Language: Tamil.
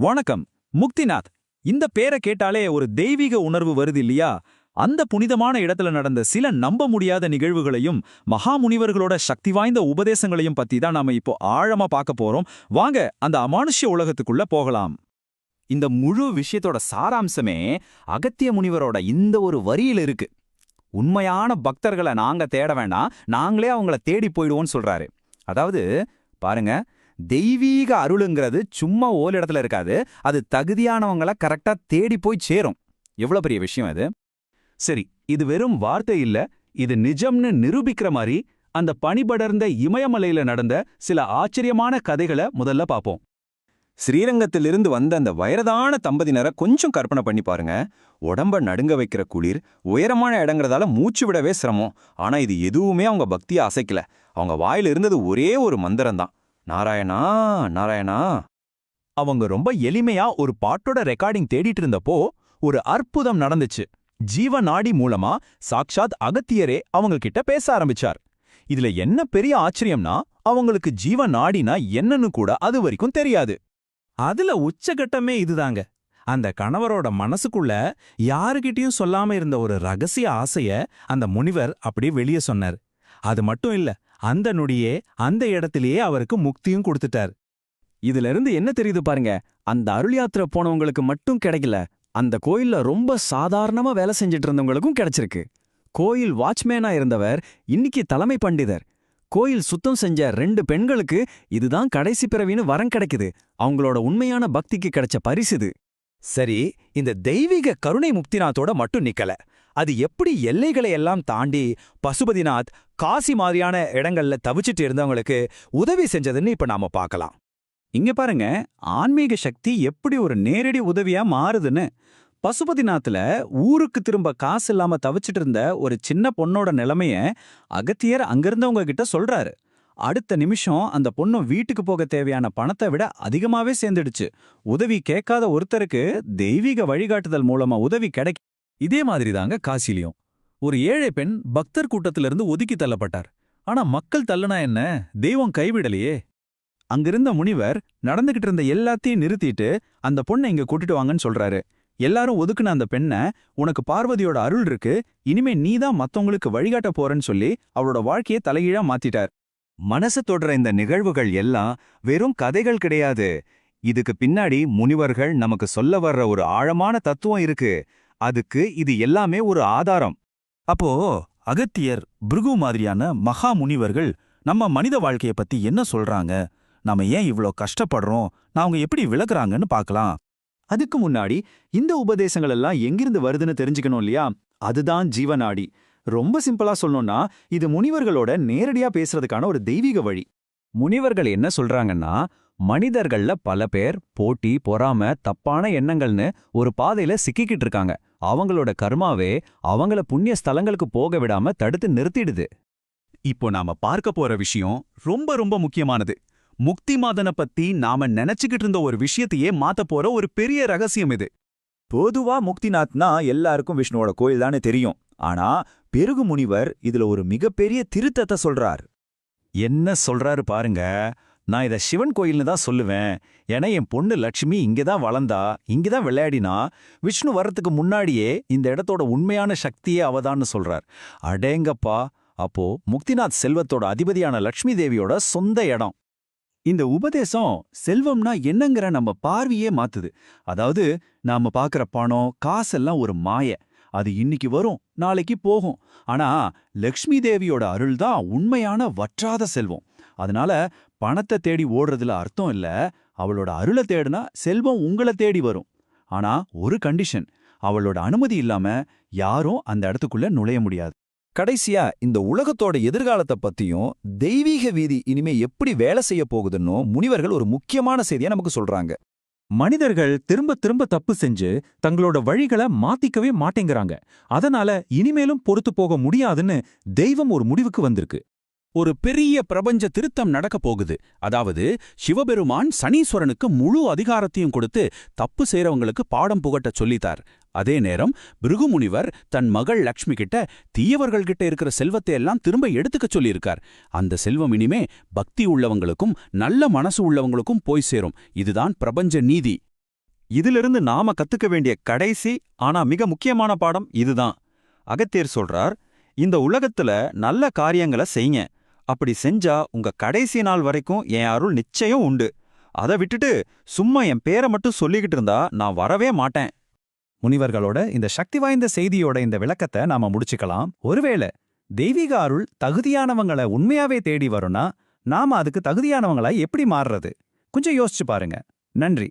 வணக்கம் முக்திநாத். இந்த பேரை கேட்டாலே ஒரு தெய்வீக உணர்வு வருது இல்லையா? அந்த புனிதமான இடத்துல நடந்த சில நம்ப முடியாத நிகழ்வுகளையும் மகாமுனிவர்களோட சக்தி வாய்ந்த உபதேசங்களையும் பத்தி தான் நாம இப்போ ஆழமா பார்க்க போறோம். வாங்க அந்த அமானுஷ்ய உலகத்துக்குள்ள போகலாம். இந்த முழு விஷயத்தோட சாராம்சமே அகத்திய முனிவரோட இந்த ஒரு வரியில இருக்கு. உண்மையான பக்தர்களை நாங்க தேட வேண்டாம். நாங்களே அவங்கள தேடி போயிடுவோம்னு சொல்றாரு. அதாவது பாருங்க தெய்வீக அருளுங்கிறது சும்மா ஓரிடத்துல இருக்காது. அது தகுதியானவங்கள கரெக்டா தேடி போய் சேரும். எவ்வளவு பெரிய விஷயம் அது? சரி இது வெறும் வார்த்தை இல்ல. இது நிஜம்னு நிரூபிக்கிற மாதிரி அந்த பனிபடர்ந்த இமயமலையில நடந்த சில ஆச்சரியமான கதைகளை முதல்ல பாப்போம் ஸ்ரீரங்கத்திலிருந்து வந்த அந்த வயதான தம்பதியினரை கொஞ்சம் கற்பனை பண்ணி பாருங்க. உடம்ப நடுங்க வைக்கிற குளிர் உயரமான இடங்கிறதால மூச்சு விடவே சிரமம். ஆனா இது எதுவுமே அவங்க பக்தியை அசைக்கல. அவங்க வாயில இருந்தது ஒரே ஒரு மந்திரம்தான். நாராயணா நாராயணா. அவங்க ரொம்ப எளிமையா ஒரு பாட்டோட ரெக்கார்டிங் தேடிட்டு இருந்தப்போ ஒரு அற்புதம் நடந்துச்சு. ஜீவ நாடி மூலமா சாக்ஷாத் அகத்தியரே அவங்க கிட்ட பேச ஆரம்பிச்சார். இதுல என்ன பெரிய ஆச்சரியம்னா அவங்களுக்கு ஜீவ நாடினா என்னன்னு கூட அது வரைக்கும் தெரியாது. அதுல உச்சகட்டமே இதுதாங்க. அந்த கணவரோட மனசுக்குள்ள யாருகிட்டயும் சொல்லாம இருந்த ஒரு ரகசிய ஆசைய அந்த முனிவர் அப்படியே வெளியே சொன்னார். அது மட்டும் இல்ல அந்த நொடியே அந்த இடத்திலேயே அவருக்கு முக்தியும் கொடுத்துட்டார். இதுல இருந்து என்ன தெரியுது பாருங்க? அந்த அருள் யாத்திரை போனவங்களுக்கு மட்டும் கிடைக்கல. அந்த கோயில்ல ரொம்ப சாதாரணமா வேலை செஞ்சுட்டு இருந்தவங்களுக்கும் கிடைச்சிருக்கு. கோயில் வாட்ச்மேனா இருந்தவர் இன்னைக்கு தலைமை பண்டிதர். கோயில் சுத்தம் செஞ்ச ரெண்டு பெண்களுக்கு இதுதான் கடைசி பிறவின்னு வரம் கிடைக்குது. அவங்களோட உண்மையான பக்திக்கு கிடைச்ச பரிசு இது. சரி இந்த தெய்வீக கருணை முக்திநாத்தோட மட்டும் நிக்கல. அது எப்படி எல்லைகளை எல்லாம் தாண்டி பசுபதிநாத் காசி மாதிரியான இடங்கள்ல தவிச்சிட்டு இருந்தவங்களுக்கு உதவி செஞ்சதுன்னு இப்ப நாம பார்க்கலாம் இங்க பாருங்க ஆன்மீக சக்தி எப்படி ஒரு நேரடி உதவியா மாறுதுன்னு. பசுபதிநாத்துல ஊருக்கு திரும்ப காசு இல்லாம தவிச்சிட்டு இருந்த ஒரு சின்ன பொண்ணோட நிலைமைய அகத்தியர் அங்கிருந்தவங்க கிட்ட சொல்றாரு. அடுத்த நிமிஷம் அந்த பொண்ணு வீட்டுக்கு போக தேவையான பணத்தை விட அதிகமாவே சேர்ந்துடுச்சு. உதவி கேட்காத ஒருத்தருக்கு தெய்வீக வழிகாட்டுதல் மூலமா உதவி கிடைக்க இதே மாதிரி தாங்க காசிலியும். ஒரு ஏழை பெண் பக்தர் கூட்டத்திலிருந்து ஒதுக்கி தள்ளப்பட்டார். ஆனா மக்கள் தள்ளுனா என்ன? தெய்வம் கைவிடலையே. அங்கிருந்த முனிவர் நடந்துகிட்டு இருந்த எல்லாத்தையும் நிறுத்திட்டு அந்த பொண்ணை இங்க கூட்டிட்டு வாங்கன்னு சொல்றாரு. எல்லாரும் ஒதுக்குன அந்த பெண்ணை உனக்கு பார்வதியோட அருள் இருக்கு. இனிமே நீதான் மத்தவங்களுக்கு வழிகாட்ட போறேன்னு சொல்லி அவளோட வாழ்க்கையை தலைகீழா மாத்திட்டார். மனசு தொடர இந்த நிகழ்வுகள் எல்லாம் வெறும் கதைகள் கிடையாது. இதுக்கு பின்னாடி முனிவர்கள் நமக்கு சொல்ல வர்ற ஒரு ஆழமான தத்துவம் இருக்கு. அதுக்கு இது எல்லாமே ஒரு ஆதாரம். அப்போ அகத்தியர் பிருகு மாதிரியான மகா முனிவர்கள் நம்ம மனித வாழ்க்கைய பத்தி என்ன சொல்றாங்க? நாம ஏன் இவ்ளோ கஷ்டப்படுறோம்? நான் அவங்க எப்படி விளக்குறாங்கன்னு பார்க்கலாம். அதுக்கு முன்னாடி இந்த உபதேசங்கள் எல்லாம் எங்கிருந்து வருதுன்னு தெரிஞ்சுக்கணும் இல்லையா? அதுதான் ஜீவநாடி. ரொம்ப சிம்பிளா சொல்லணும்னா இது முனிவர்களோட நேரடியா பேசுறதுக்கான ஒரு தெய்வீக வழி. முனிவர்கள் என்ன சொல்றாங்கன்னா மனிதர்கள்ல பல பேர் போட்டி பொறாம தப்பான எண்ணங்கள்னு ஒரு பாதையில சிக்கிக்கிட்டு இருக்காங்க. அவங்களோட கர்மாவே அவங்கள புண்ணிய ஸ்தலங்களுக்கு போக விடாம தடுத்து நிறுத்திடுது. இப்போ நாம பார்க்க போற விஷயம் ரொம்ப ரொம்ப முக்கியமானது. முக்தி மாதனை பத்தி நாம நினைச்சுக்கிட்டு இருந்த ஒரு விஷயத்தையே மாத்த போற ஒரு பெரிய ரகசியம் இது. பொதுவா முக்திநாத்னா எல்லாருக்கும் விஷ்ணுவோட கோயில் தானே தெரியும். ஆனா பெருகு முனிவர் இதுல ஒரு மிகப்பெரிய திருத்தத்தை சொல்றார். என்ன சொல்றாரு பாருங்க நான் இத சிவன் கோயில்னு தான் சொல்லுவேன். ஏன்னா என் பொண்ணு லட்சுமி இங்க தான் வளர்ந்தா இங்க தான் விளையாடினா விஷ்ணு வர்றதுக்கு முன்னாடியே இந்த இடத்தோட உண்மையான சக்தியே அவதான்னு சொல்றார். அடேங்கப்பா அப்போ முக்திநாத் செல்வத்தோட அதிபதியான லட்சுமி தேவியோட சொந்த இடம். இந்த உபதேசம் செல்வம்னா என்னங்கிற நம்ம பார்வையே மாத்துது. அதாவது நாம பாக்குற பணம் காசெல்லாம் ஒரு மாய. அது இன்னைக்கு வரும் நாளைக்கு போகும். ஆனா லக்ஷ்மி தேவியோட அருள் தான் உண்மையான வற்றாத செல்வம். அதனால பணத்தை தேடி ஓடுறதுல அர்த்தம் இல்ல. அவளோட அருளை தேடுனா செல்வம் உங்களை தேடி வரும். ஆனா ஒரு கண்டிஷன் அவளோட அனுமதி இல்லாம யாரும் அந்த இடத்துக்குள்ள நுழைய முடியாது. கடைசியா இந்த உலகத்தோட எதிர்காலத்தை பத்தியும் தெய்வீக வீதி இனிமே எப்படி வேலை செய்ய போகுதுன்னு முனிவர்கள் ஒரு முக்கியமான செய்தியை நமக்கு சொல்றாங்க. மனிதர்கள் திரும்ப திரும்ப தப்பு செஞ்சு தங்களோட வழிகளை மாத்திக்கவே மாட்டேங்கிறாங்க. அதனால இனிமேலும் பொறுத்து போக முடியாதுன்னு தெய்வம் ஒரு முடிவுக்கு வந்திருக்கு. ஒரு பெரிய பிரபஞ்ச திருத்தம் நடக்க போகுது. அதாவது சிவபெருமான் சனீஸ்வரனுக்கு முழு அதிகாரத்தையும் கொடுத்து தப்பு செய்றவங்களுக்கு பாடம் புகட்ட சொல்லித்தார். அதே நேரம் பிருகுமுனிவர் தன் மகள் லக்ஷ்மி கிட்ட தீயவர்கள்கிட்ட இருக்கிற செல்வத்தை எல்லாம் திரும்ப எடுத்துக்க சொல்லியிருக்கார். அந்த செல்வம் இனிமே பக்தி உள்ளவங்களுக்கும் நல்ல மனசு உள்ளவங்களுக்கும் போய் சேரும். இதுதான் பிரபஞ்ச நீதி. இதிலிருந்து நாம கத்துக்க வேண்டிய கடைசி ஆனா மிக முக்கியமான பாடம் இதுதான். அகத்தியர் சொல்றார் இந்த உலகத்துல நல்ல காரியங்களை செய்யுங்க அப்படி செஞ்சா உங்க கடைசி நாள் வரைக்கும் என் அருள் நிச்சயம் உண்டு. அதை விட்டுட்டு சும்மா என் பேரை மட்டும் சொல்லிக்கிட்டு இருந்தா நான் வரவே மாட்டேன். முனிவர்களோட இந்த சக்தி வாய்ந்த செய்தியோட இந்த விளக்கத்தை நாம முடிச்சுக்கலாம். ஒருவேளை தெய்வீக அருள் தகுதியானவங்கள உண்மையாவே தேடி வரும்னா நாம அதுக்கு தகுதியானவங்களா எப்படி மாறுறது? கொஞ்சம் யோசிச்சு பாருங்க. நன்றி.